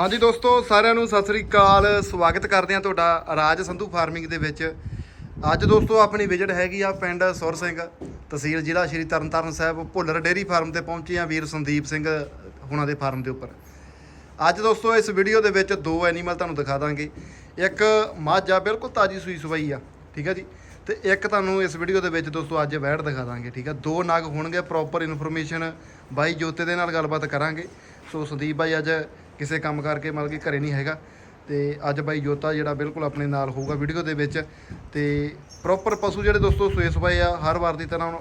ਹਾਂਜੀ ਦੋਸਤੋ, ਸਾਰਿਆਂ ਨੂੰ ਸਤਿ ਸ੍ਰੀ ਅਕਾਲ। ਸਵਾਗਤ ਕਰਦੇ ਹਾਂ ਤੁਹਾਡਾ ਰਾਜ ਸੰਧੂ ਫਾਰਮਿੰਗ ਦੇ ਵਿੱਚ। ਅੱਜ ਦੋਸਤੋ, ਆਪਣੀ ਵਿਜ਼ਿਟ ਹੈਗੀ ਆ ਪਿੰਡ ਸੁਰ ਸਿੰਘ, ਤਹਿਸੀਲ ਜ਼ਿਲ੍ਹਾ ਸ਼੍ਰੀ ਤਰਨਤਾਰਨ ਸਾਹਿਬ, ਭੁੱਲਰ ਡੇਅਰੀ ਫਾਰਮ ਤੇ ਪਹੁੰਚੇ ਆ ਵੀਰ ਸੰਦੀਪ ਸਿੰਘ ਹੁਣਾਂ ਦੇ ਫਾਰਮ ਦੇ ਉੱਪਰ। ਅੱਜ ਦੋਸਤੋ, ਇਸ ਵੀਡੀਓ ਦੇ ਵਿੱਚ ਦੋ ਐਨੀਮਲ ਤੁਹਾਨੂੰ ਦਿਖਾ ਦਾਂਗੇ। ਇੱਕ ਮੱਝ ਆ ਬਿਲਕੁਲ ਤਾਜੀ ਸੂਈ ਸਵਾਈ ਆ, ਠੀਕ ਆ ਜੀ? ਤੇ ਇੱਕ ਤੁਹਾਨੂੰ ਇਸ ਵੀਡੀਓ ਦੇ ਵਿੱਚ ਦੋਸਤੋ, ਅੱਜ ਵੈੜ ਦਿਖਾ ਦਾਂਗੇ, ਠੀਕ ਆ? ਦੋ ਨਗ ਹੋਣਗੇ ਪ੍ਰੋਪਰ ਇਨਫੋਰਮੇਸ਼ਨ ਬਾਈ ਜੋਤੇ ਦੇ ਨਾਲ ਗੱਲਬਾਤ ਕਰਾਂਗੇ। ਸੋ ਸੰਦੀਪ ਬਾਈ, ਅੱਜ ਕਿਸੇ ਕੰਮ ਕਰਕੇ ਮਤਲਬ ਕਿ ਘਰੇ ਨਹੀਂ ਹੈਗਾ। ਤੇ ਅੱਜ ਬਾਈ ਜੋਤਾ ਜਿਹੜਾ ਬਿਲਕੁਲ ਆਪਣੇ ਨਾਲ ਹੋਊਗਾ ਵੀਡੀਓ ਦੇ ਵਿੱਚ। ਤੇ ਪ੍ਰੋਪਰ ਪਸ਼ੂ ਜਿਹੜੇ ਦੋਸਤੋ ਸੂਏ ਸਵਾਏ ਆ, ਹਰ ਵਾਰ ਦੀ ਤਰ੍ਹਾਂ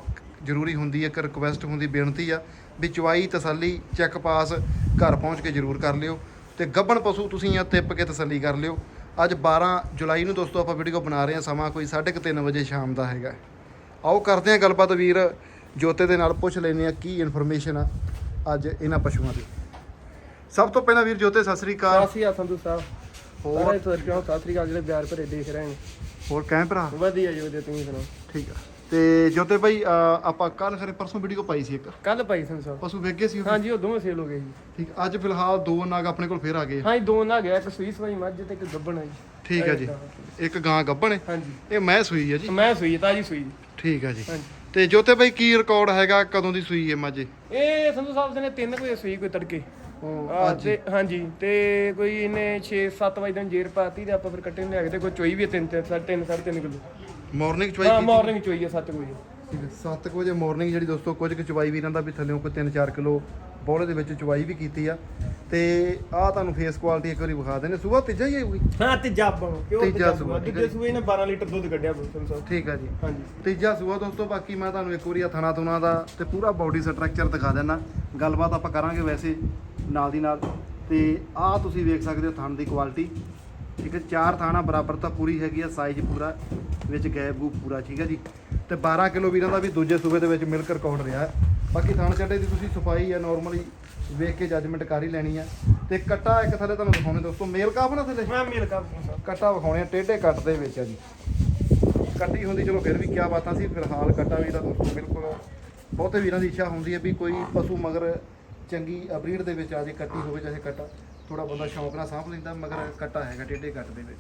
ਜ਼ਰੂਰੀ ਹੁੰਦੀ ਹੈ ਇੱਕ ਰਿਕੁਐਸਟ ਹੁੰਦੀ, ਬੇਨਤੀ ਆ ਵੀ ਚਵਾਈ ਤਸੱਲੀ ਚੈੱਕ ਪਾਸ ਘਰ ਪਹੁੰਚ ਕੇ ਜ਼ਰੂਰ ਕਰ ਲਿਓ। ਤੇ ਗੱਬਣ ਪਸ਼ੂ ਤੁਸੀਂ ਆ, ਤਿੱਪ ਕੇ ਤਸੱਲੀ ਕਰ ਲਿਓ। ਅੱਜ 12 ਜੁਲਾਈ ਨੂੰ ਦੋਸਤੋ ਆਪਾਂ ਵੀਡੀਓ ਬਣਾ ਰਹੇ ਹਾਂ ਸਮਾਂ ਕੋਈ 3:30 ਵਜੇ ਸ਼ਾਮ ਦਾ ਹੈਗਾ। ਆਓ ਕਰਦੇ ਹਾਂ ਗੱਲਬਾਤ ਵੀਰ, ਜੋਤੇ ਦੇ ਨਾਲ ਪੁੱਛ ਲੈਂਦੇ ਆ ਕੀ ਇਨਫੋਰਮੇਸ਼ਨ ਆ ਅੱਜ ਇਹਨਾਂ ਪਸ਼ੂਆਂ ਦੀ। ਸਭ ਤੋਂ ਪਹਿਲਾਂ ਵੀਰ ਜੋਤੇ ਸਤਿ ਸ੍ਰੀ ਅਕਾਲ। ਕਾਸੀ ਆ ਸੰਧੂ ਸਾਹਿਬ। ਹੋਰ? ਸਾਰੇ ਤੁਰ ਕਿਉਂ ਸਤਿ ਸ੍ਰੀ ਅਕਾਲ ਜਿਹੜੇ ਪਿਆਰ ਭਰੇ ਦੇਖ ਰਹੇ ਨੇ। ਹੋਰ ਕਹਿ ਭਰਾ? ਵਧੀਆ ਜੀ ਵਧੀਆ ਤੁਸੀਂ ਸੁਣਾਓ? ਠੀਕ ਆ। ਤੇ ਜੋਤੇ ਭਾਈ ਅਹ, ਆਪਾਂ ਕੱਲ ਖਰੇ ਪਰਸੋਂ ਵੀਡੀਓ ਪਾਈ ਸੀ ਇੱਕ। ਕੱਲ ਭਾਈ ਸੰਧੂ ਸਾਹਿਬ ਪਸ਼ੂ ਵੇਖ ਗਏ ਸੀ ਉਹ? ਹਾਂਜੀ ਉਹ ਦੋਵੇਂ ਸੇਲ ਹੋ ਗਏ ਜੀ ਠੀਕ ਅੱਜ ਫਿਲਹਾਲ ਦੋ ਨਾਗ ਆਪਣੇ ਕੋਲ ਫੇਰ ਆ ਗਏ ਹਾਂਜੀ ਦੋ ਨਾ ਗਿਆ ਇੱਕ ਸੂਈ ਸਵਾਈ ਮੱਝ ਤੇ ਇੱਕ ਗੱਬਣ ਹੈ ਜੀ। ਠੀਕ ਹੈ ਜੀ। ਇੱਕ ਗਾਂ ਗੱਭਣ ਹੈ ਹਾਂਜੀ। ਇਹ ਮੈਂ ਸੂਈ ਹੈ ਜੀ। ਮੈਂ ਸੂਈ ਸੂਈ। ਜੀ। ਠੀਕ ਹੈ ਜੀ। ਹਾਂਜੀ। ਤੇ ਜੋਤੇ ਭਾਈ ਕੀ ਰਿਕਾਰਡ ਹੈਗਾ ਕਦੋਂ ਦੀ ਸੂਈ ਹੈ ਮੱਝ? ਇਹ? ਸੰਧੂ ਸਾਹਿਬ ਦੇ ਨੇ 3 ਵਜੇ ਸੂਈ ਕੋਈ ਤੜਕੇ। ਆ, ਅੱਜ ਤੇ ਹਾਂਜੀ ਤੇ ਕੋਈ ਇਹਨੇ 6-7 ਵਜੇ ਦਿਨ ਜੇਰ ਪਾਤੀ ਤੇ ਆਪਾਂ ਫਿਰ ਕੱਟੇ ਨੂੰ ਲਿਆ ਕੇ ਤੇ ਕੋਈ ਚੋਈ ਵੀ 3 3 3.5 ਕਿਲੋ। ਮਾਰਨਿੰਗ ਚਵਾਈ ਹਾਂ ਮਾਰਨਿੰਗ ਚੋਈ ਹੈ 7 ਵਜੇ। ਠੀਕ ਹੈ 7 ਵਜੇ ਮਾਰਨਿੰਗ ਜਿਹੜੀ ਦੋਸਤੋ ਕੁਝ ਕੁ ਚਵਾਈ ਵੀ ਰਹਿੰਦਾ ਵੀ ਥੱਲੇੋਂ ਕੋਈ 3-4 ਕਿਲੋ ਬੋਲੇ ਦੇ ਵਿੱਚ ਚਵਾਈ ਵੀ ਕੀਤੀ ਆ। ਤੇ ਆਹ ਤੁਹਾਨੂੰ ਫੇਸ ਕੁਆਲਿਟੀ ਇੱਕ ਵਾਰੀ ਵਿਖਾ ਦਿੰਦੇ ਸੂਆ ਤੀਜਾ ਹੀ ਹੋਊਗੀ ਹਾਂ ਤੇ ਜਾਬਾਂ ਕਿਉਂ ਤੀਜਾ ਸੂਆ, ਹੈ ਦੂਜੇ ਸੂਏ ਨੇ 12 ਲੀਟਰ ਦੁੱਧ ਕੱਢਿਆ ਸੰਧੂ ਸਾਹਿਬ ਠੀਕ ਆ ਜੀ। ਹਾਂਜੀ। ਤੀਜਾ ਸੂਆ ਦੋਸਤੋ ਬਾਕੀ ਮੈਂ ਤੁਹਾਨੂੰ ਇੱਕ ਵਾਰੀ ਥਣਾ ਤੁਨਾ ਦਾ ਤੇ ਪੂਰਾ ਬਾਡੀ ਸਟਰਕਚਰ ਦਿਖਾ ਦਿੰਦਾ। ਗੱਲਬਾਤ ਆਪਾਂ ਕਰਾਂਗੇ ਵੈਸੇ। ਨਾਲ ਦੀ ਨਾਲ। ਤੇ ਆਹ ਤੁਸੀਂ ਵੇਖ ਸਕਦੇ ਹੋ ਥਣ ਦੀ ਕੁਆਲਿਟੀ ਠੀਕ ਹੈ ਚਾਰ ਥਾਣਾ ਬਰਾਬਰ ਤਾਂ ਪੂਰੀ ਹੈਗੀ ਆ ਸਾਈਜ਼ ਪੂਰਾ ਵਿੱਚ ਗੈਪ ਗੂਪ ਪੂਰਾ ਠੀਕ ਹੈ ਜੀ। ਤੇ 12 ਕਿਲੋ ਵੀਰਾਂ ਦਾ ਵੀ ਦੂਜੇ ਸੂਬੇ ਦੇ ਵਿੱਚ ਮਿਲਕ ਰਿਕਾਰਡ ਰਿਹਾ। ਹੈ। ਬਾਕੀ ਥਣ ਚੱਡੇ ਦੀ ਤੁਸੀਂ ਸਫ਼ਾਈ ਆ ਨਾਰਮਲੀ ਵੇਖ ਕੇ ਜੱਜਮੈਂਟ ਕਰ ਹੀ ਲੈਣੀ ਆ। ਤੇ ਕੱਟਾ ਇੱਕ ਥੱਲੇ ਤੁਹਾਨੂੰ ਦਿਖਾਉਣੇ ਦੋਸਤੋ ਮੇਲ ਕਾਫ ਨਾ ਥੱਲੇ? ਮੈਂ ਮੇਲ ਸਾਹਿਬ ਕੱਟਾ ਵਿਖਾਉਣੇ ਆ ਟੇਢੇ ਕੱਟ ਦੇ ਵਿੱਚ ਆ ਜੀ। ਕੱਟੀ ਹੁੰਦੀ ਚਲੋ ਫਿਰ ਵੀ ਕਿਆ ਬਾਤਾਂ ਸੀ ਫਿਲਹਾਲ ਕੱਟਾ ਵੀ ਦਾ ਦੋਸਤੋ ਬਿਲਕੁਲ ਬਹੁਤੇ ਵੀਰਾਂ ਦੀ ਇੱਛਾ ਹੁੰਦੀ ਹੈ ਵੀ ਕੋਈ ਪਸ਼ੂ ਮਗਰ ਚੰਗੀ ਬਰੀਡ ਦੇ ਵਿੱਚ ਆ ਜੇ ਕੱਟੀ ਹੋਵੇ ਚਾਹੇ ਕੱਟਾ ਥੋੜਾ ਬੰਦਾ ਸ਼ੌਂਕ ਨਾਲ ਸਾਂਭ ਲੈਂਦਾ ਮਗਰ ਕੱਟਾ ਹੈਗਾ ਟੇਢੇ ਕੱਟ ਦੇ ਵਿੱਚ।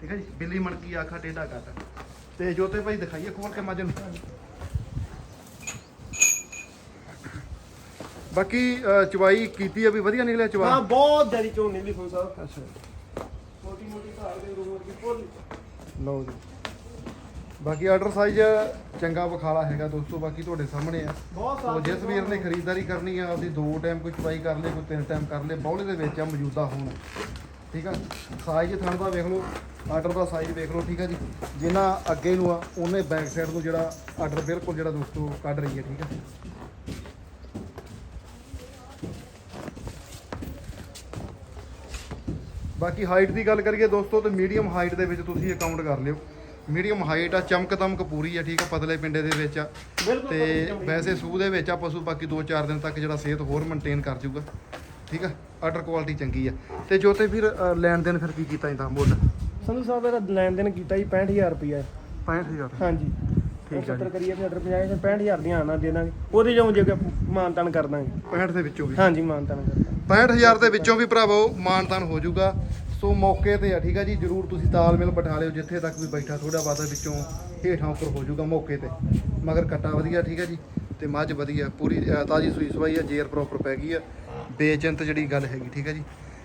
ਠੀਕ ਹੈ ਜੀ? ਬਿੱਲੀ ਮਣਕੀ ਆਖਾ ਟੇਢਾ ਕੱਟ। ਤੇ ਜੋਤੇ ਭਾਈ ਦਿਖਾਈਏ ਖੋਲ ਕੇ ਮੱਝ ਨੂੰ। ਬਾਕੀ ਚਵਾਈ ਕੀਤੀ ਆ ਵੀ ਵਧੀਆ ਨਿਕਲਿਆ ਹਾਂ ਚਵਾ ਬਹੁਤ ਜ਼ਿਆਦਾ ਚੋਣ ਨਿਕਲੀ ਸੰਧੂ ਸਾਹਿਬ। ਅੱਛਾ। ਮੋਟੀ ਮੋਟੀ ਘਾੜ ਦੇ ਰੂਮ ਦੀ ਫੁੱਲ। ਲਓ ਜੀ। ਬਾਕੀ ਆਰਡਰ ਸਾਈਜ਼ ਚੰਗਾ ਵਿਖਾਲਾ ਹੈਗਾ ਦੋਸਤੋ ਬਾਕੀ ਤੁਹਾਡੇ ਸਾਹਮਣੇ ਆ। ਸੋ ਜਿਸ ਵੀਰ ਨੇ ਖਰੀਦਦਾਰੀ ਕਰਨੀ ਆ ਆਪਦੀ ਦੋ ਟਾਈਮ ਕੋਈ ਚਵਾਈ ਕਰ ਲੇ ਕੋਈ ਤਿੰਨ ਟਾਈਮ ਕਰ ਲੇ ਬੌਲੇ ਦੇ ਵਿੱਚ ਆ ਮੌਜੂਦਾ ਹੋਣ। ਠੀਕ ਆ? ਸਾਈਜ਼ ਥਣ ਦਾ ਵੇਖ ਲਓ ਆਰਡਰ ਦਾ ਸਾਈਜ਼ ਵੇਖ ਲਓ ਠੀਕ ਆ ਜੀ? ਜਿੰਨਾ ਅੱਗੇ ਨੂੰ ਆ ਉਹਨੇ ਬੈਕ ਸਾਈਡ ਨੂੰ ਜਿਹੜਾ ਆਰਡਰ ਬਿਲਕੁਲ ਜਿਹੜਾ ਦੋਸਤੋ ਕੱਢ ਰਹੀ ਹੈ ਠੀਕ ਆ? ਬਾਕੀ ਹਾਈਟ ਦੀ ਗੱਲ ਕਰੀਏ ਦੋਸਤੋ ਤੇ ਮੀਡੀਅਮ ਹਾਈਟ ਦੇ ਵਿੱਚ ਤੁਸੀਂ ਅਕਾਊਂਟ ਕਰ ਲਿਓ। ਮੀਡੀਅਮ ਹਾਈਟ ਆ ਚਮਕ ਦਮਕ ਪੂਰੀ ਆ ਠੀਕ ਆ ਪਤਲੇ ਪਿੰਡੇ ਦੇ ਵਿੱਚ ਆ। ਤੇ ਵੈਸੇ ਸੂਹ ਦੇ ਵਿੱਚ ਆ ਪਸ਼ੂ ਬਾਕੀ 2-4 ਦਿਨ ਤੱਕ ਜਿਹੜਾ ਸਿਹਤ ਹੋਰ ਮੇਨਟੇਨ ਕਰ ਜਾਊਗਾ। ਠੀਕ ਆ? ਆਰਡਰ ਕੁਆਲਿਟੀ ਚੰਗੀ ਆ। ਤੇ ਜੋ ਤੇ ਫਿਰ ਲੈਣ ਦੇਣ ਫਿਰ ਕੀ ਕੀਤਾ ਇਹਦਾ ਮੁੱਲ? ਸੰਧੂ ਸਾਹਿਬ ਇਹਦਾ ਲੈਣ ਦੇਣ ਕੀਤਾ ਜੀ 65000 ਰੁਪਇਆ 65000 ਹਾਂਜੀ। ਠੀਕ ਆ 70 ਕਰੀਏ ਆਰਡਰ 50 ਤੇ 65000 ਦੀਆਂ ਆਣਾ ਦੇ ਦਾਂਗੇ। ਉਹਦੇ ਜੇ ਕੋਈ ਮਾਨਤਾਨ ਕਰ ਦਾਂਗੇ। 65 ਦੇ ਵਿੱਚੋਂ ਵੀ। ਹਾਂਜੀ ਮਾਨਤਾਨ ਕਰ ਦਾਂਗੇ। 65000 ਦੇ ਵਿੱਚੋਂ ਵੀ ਭਰਾਵੋ ਮਾਨਤਾਨ ਹੋ ਜਾਊਗਾ। ਸੋ ਮੌਕੇ ਤੇ ਆ ਠੀਕ ਆ ਜੀ? ਜਰੂਰ ਤੁਸੀਂ ਤਾਲਮੇਲ ਬਿਠਾ ਲਿਓ ਜਿੱਥੇ ਤੱਕ ਵੀ ਬੈਠਾ ਥੋੜਾ ਬਾਦਾ ਵਿੱਚੋਂ ਹੇਠਾਂ ਉੱਪਰ ਹੋ ਜਾਊਗਾ ਮੌਕੇ ਤੇ। ਮਗਰ ਕੱਟਾ ਵਧੀਆ ਠੀਕ ਆ ਜੀ? ਤੇ ਮੱਝ ਵਧੀਆ ਪੂਰੀ ਤਾਜੀ ਸੂਈ ਸਵਾਈ ਆ ਜੇਰ ਪ੍ਰੋਪਰ ਪੈ ਗਈ ਆ। ਬੇਚਿੰਤ ਜਿਹੜੀ ਗੱਲ ਹੈਗੀ ਠੀਕ ਆ ਜੀ?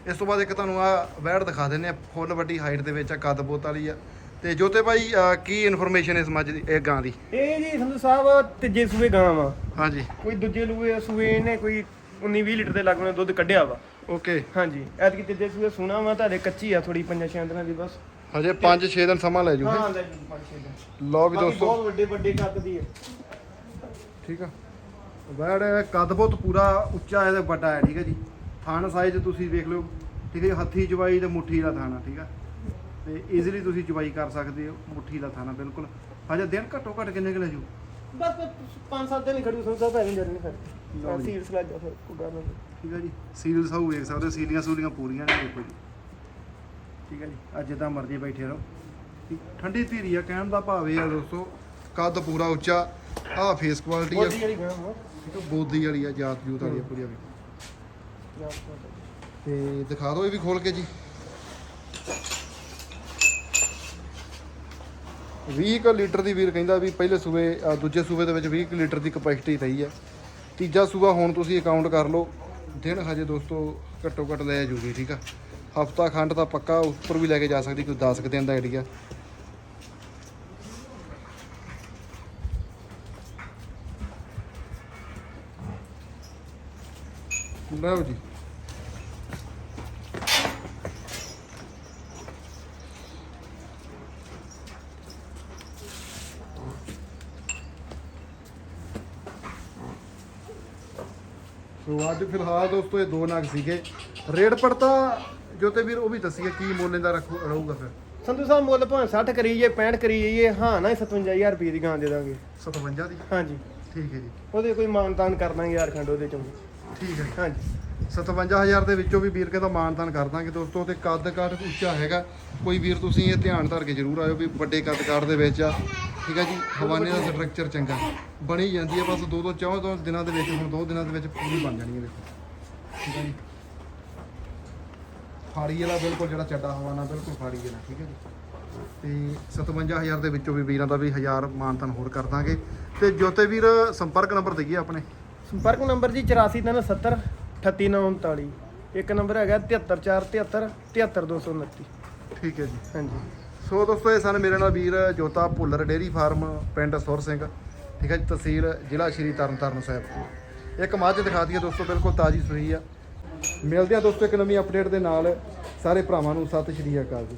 ਇਸ ਤੋਂ ਬਾਅਦ ਇੱਕ ਤੁਹਾਨੂੰ ਆ ਵੈੜ ਦਿਖਾ ਦਿੰਨੇ ਆ ਫੁੱਲ ਵੱਡੀ ਹਾਈਟ ਦੇ ਵਿੱਚ ਆ ਕੱਦ ਬੋਤ ਵਾਲੀ ਆ। ਤੇ ਜੋਤੇ ਭਾਈ ਕੀ ਇਨਫੋਰਮੇਸ਼ਨ ਇਸ ਮੱਝ ਦੀ ਇਹ ਗਾਂ ਦੀ? ਇਹ ਜੀ ਸੰਧੂ ਸਾਹਿਬ ਤੀਜੇ ਸੂਏ ਗਾਂ ਵਾ। ਹਾਂਜੀ। ਕੋਈ ਦੂਜੇ ਲੂਏ ਸੂਏ ਇਹਨੇ ਕੋਈ 19 20 ਲੀਟਰ ਦੇ ਲੱਗਣੇ ਦੁੱਧ ਕੱਢਿਆ ਵਾ। ਓਕੇ ਹਾਂਜੀ। ਐਤਕੀ ਤੀਜੇ ਸੂਏ ਸੁਣਾ ਵਾ ਤੁਹਾਡੇ ਕੱਚੀ ਆ ਥੋੜੀ ਪੰਜਾਂ ਛੇ ਦਿਨਾਂ ਦੀ ਬਸ। ਹਜੇ 5-6 ਦਿਨ ਸਮਾਂ ਲੈ ਜੂ ਹਾਂ? ਲੈ ਜੀ ਪੰਜ ਛੇ ਦਿਨ। ਲਓ ਵੀ ਬਾਕੀ ਦੋਸਤੋ। ਬਹੁਤ ਵੱਡੇ ਵੱਡੇ ਕੱਦ ਦੀ ਹੈ ਠੀਕ ਆ। ਵੈੜ ਕੱਦ ਬਹੁਤ ਪੂਰਾ ਉੱਚਾ ਹੈ ਤੇ ਵੱਡਾ ਹੈ ਠੀਕ ਹੈ ਜੀ। ਥਣ ਸਾਈਜ਼ ਤੁਸੀਂ ਵੇਖ ਲਓ ਠੀਕ ਹੈ ਜੀ, ਹੱਥੀ ਚਵਾਈ ਤੇ ਮੁੱਠੀ ਦਾ ਥਾਣਾ ਠੀਕ ਆ। ਤੇ ਈਜ਼ੀਲੀ ਤੁਸੀਂ ਚਵਾਈ ਕਰ ਸਕਦੇ ਹੋ ਮੁੱਠੀ ਦਾ ਥਾਣਾ ਬਿਲਕੁਲ। ਹਜੇ ਦਿਨ ਘੱਟੋ ਘੱਟ ਕਿੰਨੇ ਕੁ ਲੈ ਜੂ? ਬਸ ਪੰਜ ਸੱਤ ਦਿਨ ਹੀ ਖੜੀ ਸਾਹਿਬ ਐਵੇਂ ਜਰਨੀ ਲਓ ਜੀ। ਸੀਲਸ ਲੱਗ ਗਿਆ ਫਿਰ ਨਾਲ ਠੀਕ ਹੈ ਜੀ ਸੀਰੀਅਲ ਸਾਊ ਵੇਖ ਸਕਦੇ ਹੋ ਸੀਲੀਆਂ ਸੂਲੀਆਂ ਪੂਰੀਆਂ ਨੇ ਦੇਖੋ ਜੀ। ਠੀਕ ਹੈ ਜੀ ਅੱਜ ਜਿੱਦਾਂ ਮਰਜ਼ੀ ਬੈਠੇ ਰਹੋ। ਠੀਕ, ਠੰਡੀ ਧੀਰੀ ਆ ਕਹਿਣ ਦਾ ਭਾਵ ਇਹ ਆ ਦੋਸਤੋ ਕੱਦ ਪੂਰਾ ਉੱਚਾ ਆਹ ਫੇਸ ਕੁਆਲਿਟੀ ਆ। ਬੋਦੀ ਵਾਲੀ ਗਾਂ ਵਾ ਠੀਕ ਆ ਬੋਦੀ ਵਾਲੀ ਆ ਜਾਤ ਜੂਤ ਵਾਲੀ ਆ ਪੂਰੀ ਆ ਵੀ। ਤੇ ਦਿਖਾ ਦਿਓ ਇਹ ਵੀ ਖੋਲ ਕੇ ਜੀ। 20 ਕੁ ਲੀਟਰ ਦੀ ਵੀਰ ਕਹਿੰਦਾ ਵੀ ਪਹਿਲੇ ਸੂਬੇ ਦੂਜੇ ਸੂਬੇ ਦੇ ਵਿੱਚ 20 ਕੁ ਲੀਟਰ ਦੀ ਕਪੈਸਿਟੀ ਰਹੀ ਹੈ ਤੀਜਾ ਸੂਬਾ ਹੁਣ ਤੁਸੀਂ ਅਕਾਊਂਟ ਕਰ ਲਓ। ਦਿਨ ਹਜੇ ਦੋਸਤੋ ਘੱਟੋ ਘੱਟ ਲੈ ਜੂਗੀ ਠੀਕ ਆ? ਹਫਤਾ ਖੰਡ ਤਾਂ ਪੱਕਾ ਉੱਪਰ ਵੀ ਲੈ ਕੇ ਜਾ ਸਕਦੀ, ਕੋਈ 10 ਕੁ ਦਿਨ ਦਾ ਆਈਡੀਆ ਲਓ ਜੀ। ਸੋ ਅੱਜ ਫਿਲਹਾਲ ਦੋਸਤੋ ਇਹ ਦੋ ਨਗ ਸੀਗੇ। ਰੇਟ ਪੜਤਾ ਜੋ ਤੇ ਵੀਰ ਉਹ ਵੀ ਦੱਸੀਏ ਕੀ ਮੁੱਲ ਇਹਦਾ ਰੱਖੂ ਰਹੂਗਾ ਫਿਰ। ਸੰਧੂ ਸਾਹਿਬ ਮੁੱਲ ਭਾਵੇਂ 60 ਕਰੀ ਜਾਈਏ 65 ਕਰੀ ਜਾਈਏ ਹਾਂ ਨਾ 57000 ਰੁਪਏ ਦੀ ਗਾਂ ਦੇ ਦਾਂਗੇ। 57 ਦੀ? ਹਾਂਜੀ। ਠੀਕ ਹੈ ਜੀ। ਉਹਦੇ ਕੋਈ ਮਾਨਤਾਨ ਕਰ ਦਾਂਗੇ ਯਾਰ ਖੰਡ ਉਹਦੇ ਚੋਂ। ਠੀਕ ਹੈ ਹਾਂਜੀ। 57000 ਦੇ ਵਿੱਚੋਂ ਵੀ ਵੀਰ ਕਹਿੰਦਾ ਮਾਨਤਾਨ ਕਰ ਦਾਂਗੇ ਦੋਸਤੋ ਤੇ ਕੱਦ ਕਾਠ ਉੱਚਾ ਹੈਗਾ। ਕੋਈ ਵੀਰ ਤੁਸੀਂ ਇਹ ਧਿਆਨ ਧਰ ਕੇ ਜ਼ਰੂਰ ਆਇਓ ਵੀ ਵੱਡੇ ਕੱਦ ਕਾਠ ਦੇ ਵਿੱਚ ਆ। ਠੀਕ ਹੈ ਜੀ? ਹਵਾਨੇ ਦਾ ਸਟਰਕਚਰ ਚੰਗਾ। ਬਣੀ ਜਾਂਦੀ ਹੈ ਬਸ ਦੋ ਦੋ ਚੌਂ ਦੋ ਦਿਨਾਂ ਦੇ ਵਿੱਚ ਹੁਣ ਦੋ ਦਿਨਾਂ ਦੇ ਵਿੱਚ ਪੂਰੀ ਬਣ ਜਾਣੀ ਹੈ ਦੇਖੋ। ਠੀਕ ਹੈ ਜੀ? ਫਾੜੀ ਵਾਲਾ ਬਿਲਕੁਲ ਜਿਹੜਾ ਚੱਡਾ ਹਵਾਨਾ ਬਿਲਕੁਲ ਫਾੜੀ ਵਾਲਾ ਠੀਕ ਹੈ ਜੀ? ਤੇ 57000 ਦੇ ਵਿੱਚੋਂ ਵੀ ਵੀਰਾਂ ਦਾ ਵੀ 1000 ਮਾਨਤਾਨ ਹੋਰ ਕਰ ਦਾਂਗੇ। ਤੇ ਜੋਤੇ ਵੀਰ ਸੰਪਰਕ ਨੰਬਰ ਦਈਏ ਆਪਣੇ। ਸੰਪਰਕ ਨੰਬਰ ਜੀ 8470 38939 ਇੱਕ ਨੰਬਰ ਹੈਗਾ 73473 73229 ਠੀਕ ਹੈ ਜੀ। ਹਾਂਜੀ। ਸੋ ਦੋਸਤੋ, ਇਹ ਸਨ ਮੇਰੇ ਨਾਲ ਵੀਰ ਜੋਤਾ ਭੁੱਲਰ ਡੇਰੀ ਫਾਰਮ, ਪਿੰਡ ਸੁਰ ਸਿੰਘ। ਠੀਕ ਹੈ ਜੀ, ਤਹਿਸੀਲ ਜ਼ਿਲ੍ਹਾ ਸ਼੍ਰੀ ਤਰਨਤਾਰਨ ਸਾਹਿਬ। ਇੱਕ ਮੱਝ ਦਿਖਾ ਦਈਏ ਦੋਸਤੋ, ਬਿਲਕੁਲ ਤਾਜ਼ੀ ਸੂਈ ਆ। ਮਿਲਦੇ ਆ ਦੋਸਤੋ ਇੱਕ ਨਵੀਂ ਅਪਡੇਟ ਦੇ ਨਾਲ। ਸਾਰੇ ਭਰਾਵਾਂ ਨੂੰ ਸਤਿ ਸ਼੍ਰੀ ਅਕਾਲ ਜੀ।